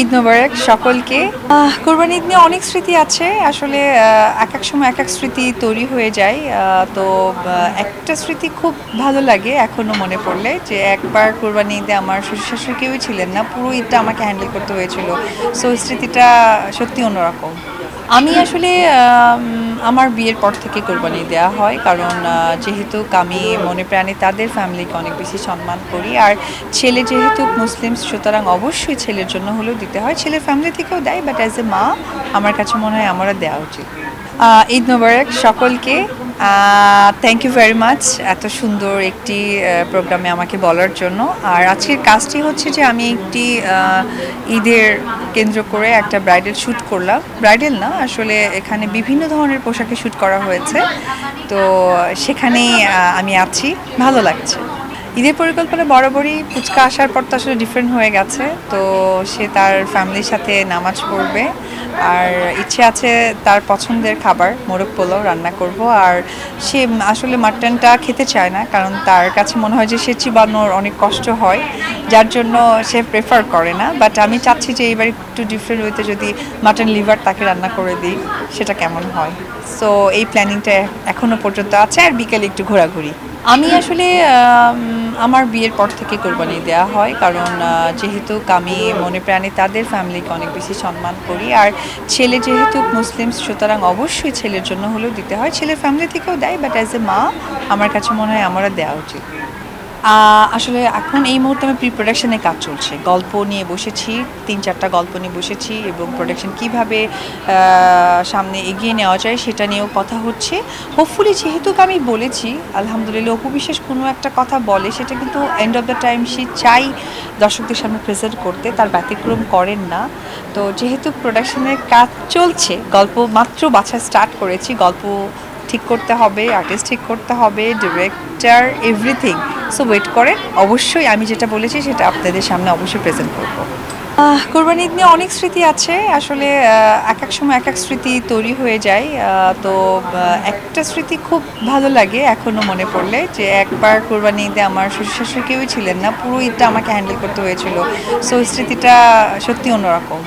ঈদ মোবারক সকলকে। কোরবানি ঈদ নিয়ে অনেক স্মৃতি আছে। আসলে এক এক সময় এক এক স্মৃতি তৈরি হয়ে যায়। তো একটা স্মৃতি খুব ভালো লাগে এখনও মনে পড়লে যে একবার কোরবানি ঈদে আমার শ্বশুর শাশুড়ি কেউই ছিলেন না। পুরো ঈদটা আমাকে হ্যান্ডেল করতে হয়েছিল। সো স্মৃতিটা সত্যি অন্যরকম। আমি আসলে আমার বিয়ের পর থেকে কোরবানি দেওয়া হয়, কারণ যেহেতু আমি মনে প্রাণে তাদের ফ্যামিলিকে অনেক বেশি সম্মান করি। আর ছেলে যেহেতু মুসলিম, সুতরাং অবশ্যই ছেলের জন্য হলেও দিতে হয়। ছেলের ফ্যামিলি থেকেও দেয় বাট অ্যাজ এ মা, আমার কাছে মনে হয় আমারও দেওয়া উচিত। ঈদ মোবারক সকলকে। থ্যাংক ইউ ভেরি মাচ এত সুন্দর একটি প্রোগ্রামে আমাকে বলার জন্য। আর আজকের কাজটি হচ্ছে যে আমি একটি ঈদের কেন্দ্র করে একটা ব্রাইডাল শ্যুট করলাম। ব্রাইডাল না, আসলে এখানে বিভিন্ন ধরনের পোশাকে শ্যুট করা হয়েছে। তো সেখানেই আমি আছি। ভালো লাগছে। ঈদের পরিকল্পনা বরাবরই ফুচকা আসার পর তো আসলে ডিফারেন্ট হয়ে গেছে। তো সে তার ফ্যামিলির সাথে নামাজ পড়বে। আর ইচ্ছে আছে তার পছন্দের খাবার, মোরগ পোলাও রান্না করব। আর সে আসলে মাটনটা খেতে চায় না, কারণ তার কাছে মনে হয় যে সে চিবানোর অনেক কষ্ট হয়। যার জন্য সে প্রেফার করে না বাট আমি চাচ্ছি যে এইবার একটু ডিফারেন্ট ওয়েতে যদি মাটন লিভার তাকে রান্না করে দিই, সেটা কেমন হয়? সো এই প্ল্যানিংটা এখনও পর্যন্ত আছে আর বিকেলে একটু ঘোরাঘুরি। আমি আসলে আমার বিয়ের পর থেকে কোরবানি দেওয়া হয়, কারণ যেহেতু আমি মনে প্রাণে তাদের ফ্যামিলিকে অনেক বেশি সম্মান করি, আর ছেলে যেহেতু মুসলিম, সুতরাং অবশ্যই ছেলের জন্য হলেও দিতে হয়। ছেলের ফ্যামিলি থেকেও দেয় বাট অ্যাজ এ মা, আমার কাছে মনে হয় আমারও দেওয়া উচিত। আসলে এখন এই মুহূর্তে আমার প্রি প্রোডাকশনে কাজ চলছে। গল্প নিয়ে বসেছি, তিন চারটা গল্প নিয়ে বসেছি এবং প্রোডাকশন কীভাবে সামনে এগিয়ে নেওয়া যায় সেটা নিয়েও কথা হচ্ছে। হোপফুলি যেহেতু আমি বলেছি, আলহামদুলিল্লাহ অপু বিশ্বাস কোনো একটা কথা বলে, সেটা কিন্তু এন্ড অফ দ্য টাইম সে চাই দর্শকদের সামনে প্রেজেন্ট করতে, তার ব্যতিক্রম করেন না। তো যেহেতু প্রোডাকশনের কাজ চলছে, গল্প মাত্র বাছা স্টার্ট করেছি, গল্প ঠিক করতে হবে আর্টিস্ট ঠিক করতে হবে ডিরেক্টর এভরিথিং সো ওয়েট করে। অবশ্যই আমি যেটা বলেছি সেটা আপনাদের সামনে অবশ্যই প্রেজেন্ট করব। কোরবানি ঈদ নিয়ে অনেক স্মৃতি আছে। আসলে এক এক সময় এক এক স্মৃতি তৈরি হয়ে যায়। তো একটা স্মৃতি খুব ভালো লাগে এখনও মনে পড়লে যে একবার কোরবানি ঈদে আমার শ্বশুর শাশুড়ি কেউই ছিলেন না। পুরো ঈদটা আমাকে হ্যান্ডেল করতে হয়েছিল। সো স্মৃতিটা সত্যি অন্যরকম।